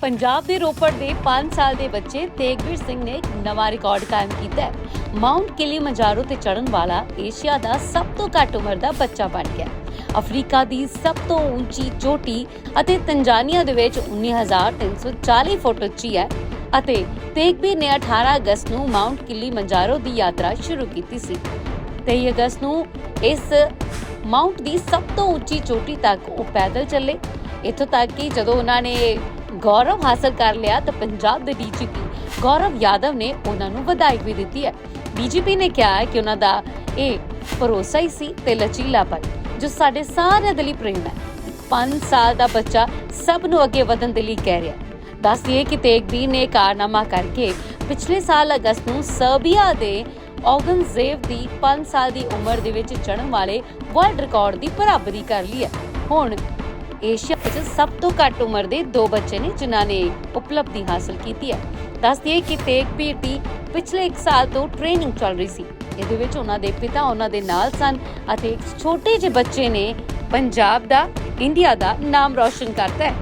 ਪੰਜਾਬ ਦੇ ਰੋਪੜ ਦੇ 5 ਸਾਲ ਦੇ ਬੱਚੇ ਤੇਗਵੀਰ ਸਿੰਘ ਨੇ ਇੱਕ ਨਵਾਂ ਰਿਕਾਰਡ ਕਾਇਮ ਕੀਤਾ ਹੈ। ਮਾਊਂਟ ਕਿਲੀਮੰਜਾਰੋ ਤੇ ਚੜ੍ਹਨ ਵਾਲਾ ਏਸ਼ੀਆ ਦਾ ਸਭ ਤੋਂ ਘੱਟ ਉਮਰ ਦਾ ਬੱਚਾ ਬਣ ਗਿਆ ਅਫਰੀਕਾ ਦੀ ਸਭ ਤੋਂ ਉੱਚੀ ਚੋਟੀ ਅਤੇ ਤੰਜਾਨੀਆ ਦੇ ਵਿੱਚ 19340 ਫੁੱਟ ਉੱਚੀ ਹੈ ਅਤੇ ਤੇਗਵੀਰ ਨੇ 18 ਅਗਸਤ ਨੂੰ ਮਾਊਂਟ ਕਿਲੀਮੰਜਾਰੋ ਦੀ ਯਾਤਰਾ ਸ਼ੁਰੂ ਕੀਤੀ ਸੀ। 23 ਅਗਸਤ ਨੂੰ ਇਸ ਮਾਊਂਟ ਦੀ ਸਭ ਤੋਂ ਉੱਚੀ ਚੋਟੀ ਤੱਕ ਉਹ ਪੈਦਲ ਚੱਲੇ ਇੱਥੋਂ ਤੱਕ ਕਿ ਜਦੋਂ ਉਹਨਾਂ ਨੇ ਗੌਰਵ ਹਾਸਲ ਕਰ ਲਿਆ ਤਾਂ ਪੰਜਾਬ ਦੇ ਡੀਜੀਪੀ ਗੌਰਵ ਯਾਦਵ ਨੇ ਉਹਨਾਂ ਨੂੰ ਵਧਾਈ ਵੀ ਦਿੱਤੀ ਹੈ। ਡੀਜੀਪੀ ਨੇ ਕਿਹਾ ਕਿ ਉਹਨਾਂ ਦਾ ਇਹ ਭਰੋਸਾ ਹੀ ਸੀ ਤੇ ਲਚੀਲਾਪਨ, ਜੋ ਸਾਡੇ ਸਾਰਿਆਂ ਦੇ ਲਈ ਪ੍ਰੇਰਣਾ ਹੈ। 5 ਸਾਲ ਦਾ ਬੱਚਾ ਸਭ ਨੂੰ ਅੱਗੇ ਵਧਣ ਦੇ ਲਈ ਕਹਿ ਰਿਹਾ ਹੈ। ਕਿ ਤੇਗਬੀਰ ਨੇ ਕਾਰਨਾਮਾ ਕਰਕੇ ਪਿਛਲੇ ਸਾਲ ਅਗਸਤ ਨੂੰ ਸਰਬੀਆ ਦੇ ਔਗਨਜ਼ੇਵ ਦੀ 5 ਸਾਲ ਦੀ ਉਮਰ ਦੇ ਵਿੱਚ ਚੜ੍ਹਨ ਵਾਲੇ ਵਰਲਡ ਰਿਕਾਰਡ ਦੀ ਬਰਾਬਰੀ ਕਰ ਲਈ ਹੈ। ਹੁਣ ਏਸ਼ੀਆ ਵਿੱਚ ਸਭ ਤੋਂ ਘੱਟ ਉਮਰ ਦੇ ਦੋ ਬੱਚੇ ਨੇ, ਜਿਨ੍ਹਾਂ ਨੇ ਉਪਲਬਧੀ ਹਾਸਲ ਕੀਤੀ ਹੈ। ਦੱਸ ਦਈਏ ਕਿ ਤੇਗਬੀਰ ਦੀ ਪਿਛਲੇ 1 ਸਾਲ ਤੋਂ ਟ੍ਰੇਨਿੰਗ ਚੱਲ ਰਹੀ ਸੀ। ਇਹਦੇ ਵਿੱਚ ਉਹਨਾਂ ਦੇ ਪਿਤਾ ਉਹਨਾਂ ਦੇ ਨਾਲ ਸਨ ਅਤੇ ਇੱਕ ਛੋਟੇ ਜਿਹੇ ਬੱਚੇ ਨੇ ਪੰਜਾਬ ਦਾ ਇੰਡੀਆ ਦਾ ਨਾਮ ਰੌਸ਼ਨ ਕਰਤਾ ਹੈ।